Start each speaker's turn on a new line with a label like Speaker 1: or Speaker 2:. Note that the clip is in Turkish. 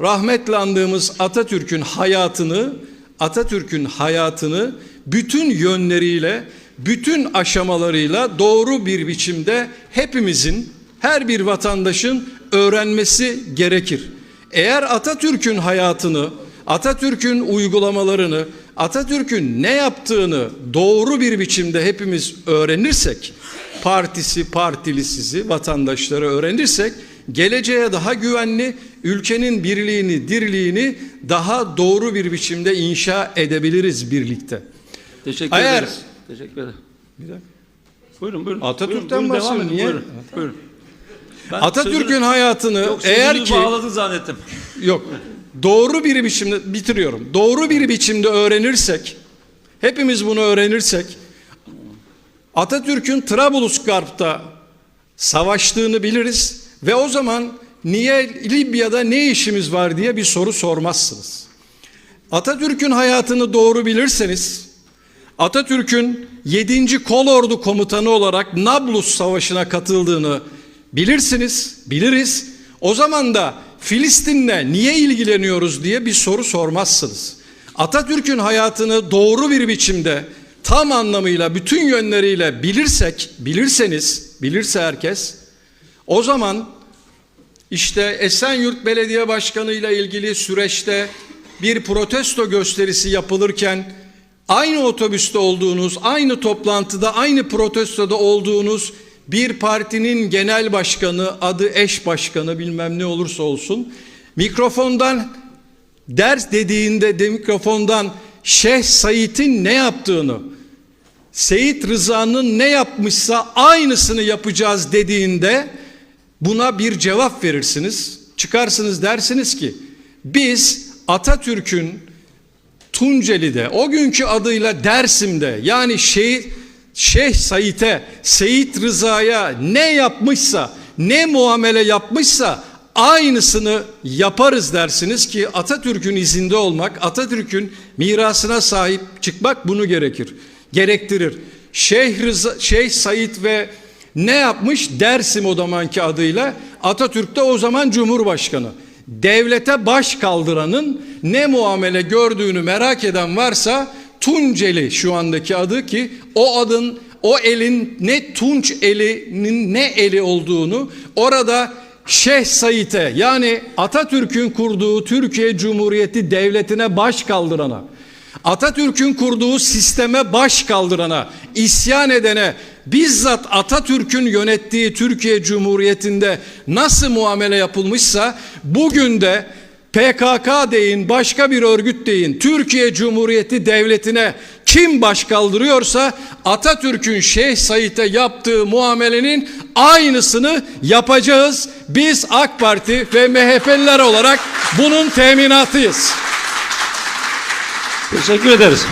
Speaker 1: rahmetle andığımız Atatürk'ün hayatını, Atatürk'ün hayatını bütün yönleriyle, bütün aşamalarıyla doğru bir biçimde hepimizin, her bir vatandaşın öğrenmesi gerekir. Eğer Atatürk'ün hayatını, Atatürk'ün uygulamalarını, Atatürk'ün ne yaptığını doğru bir biçimde hepimiz öğrenirsek, partisi, partilisizi, vatandaşları öğrenirsek, geleceğe daha güvenli, ülkenin birliğini, dirliğini daha doğru bir biçimde inşa edebiliriz birlikte.
Speaker 2: Teşekkür
Speaker 1: Eğer-
Speaker 2: ederiz. Teşekkür ederim. Buyurun.
Speaker 1: Atatürk'ten
Speaker 2: buyurun, buyurun,
Speaker 1: bahsediyorum,
Speaker 2: edin,
Speaker 1: niye?
Speaker 2: Buyurun. buyurun.
Speaker 1: Atatürk'ün hayatını
Speaker 2: Yok,
Speaker 1: eğer ki
Speaker 2: bağladın zannettim.
Speaker 1: yok doğru bir biçimde bitiriyorum. Doğru bir biçimde öğrenirsek, hepimiz bunu öğrenirsek Atatürk'ün Trablusgarp'ta savaştığını biliriz ve o zaman niye Libya'da ne işimiz var diye bir soru sormazsınız. Atatürk'ün hayatını doğru bilirseniz Atatürk'ün 7. Kolordu Komutanı olarak Nablus Savaşı'na katıldığını bilirsiniz, biliriz. O zaman da Filistin'le niye ilgileniyoruz diye bir soru sormazsınız. Atatürk'ün hayatını doğru bir biçimde tam anlamıyla bütün yönleriyle bilirsek, bilirseniz, bilirse herkes o zaman işte Esenyurt Belediye Başkanı ile ilgili süreçte bir protesto gösterisi yapılırken aynı otobüste olduğunuz, aynı toplantıda, aynı protestoda olduğunuz bir partinin genel başkanı, adı eş başkanı bilmem ne olursa olsun mikrofondan ders dediğinde de mikrofondan Şeyh Said'in ne yaptığını, Seyit Rıza'nın ne yapmışsa aynısını yapacağız dediğinde buna bir cevap verirsiniz. Çıkarsınız dersiniz ki biz Atatürk'ün Tunceli'de o günkü adıyla Dersim'de yani Şeyh, Şeyh Said'e, Seyit Rıza'ya ne yapmışsa, ne muamele yapmışsa aynısını yaparız dersiniz ki Atatürk'ün izinde olmak, Atatürk'ün mirasına sahip çıkmak bunu gerekir. Gerektirir. Şeyh, Rıza, Şeyh Said ve ne yapmış? Dersim o zamanki adıyla. Atatürk de o zaman Cumhurbaşkanı. Devlete baş kaldıranın ne muamele gördüğünü merak eden varsa Tunceli şu andaki adı ki o adın o elin ne Tunç elinin ne eli olduğunu orada Şeyh Said'e yani Atatürk'ün kurduğu Türkiye Cumhuriyeti devletine baş kaldırana Atatürk'ün kurduğu sisteme baş kaldırana, isyan edene, bizzat Atatürk'ün yönettiği Türkiye Cumhuriyeti'nde nasıl muamele yapılmışsa bugün de PKK deyin, başka bir örgüt deyin, Türkiye Cumhuriyeti Devleti'ne kim baş kaldırıyorsa Atatürk'ün Şeyh Said'e yaptığı muamelenin aynısını yapacağız. Biz AK Parti ve MHP'liler olarak bunun teminatıyız.
Speaker 2: Teşekkür ederiz.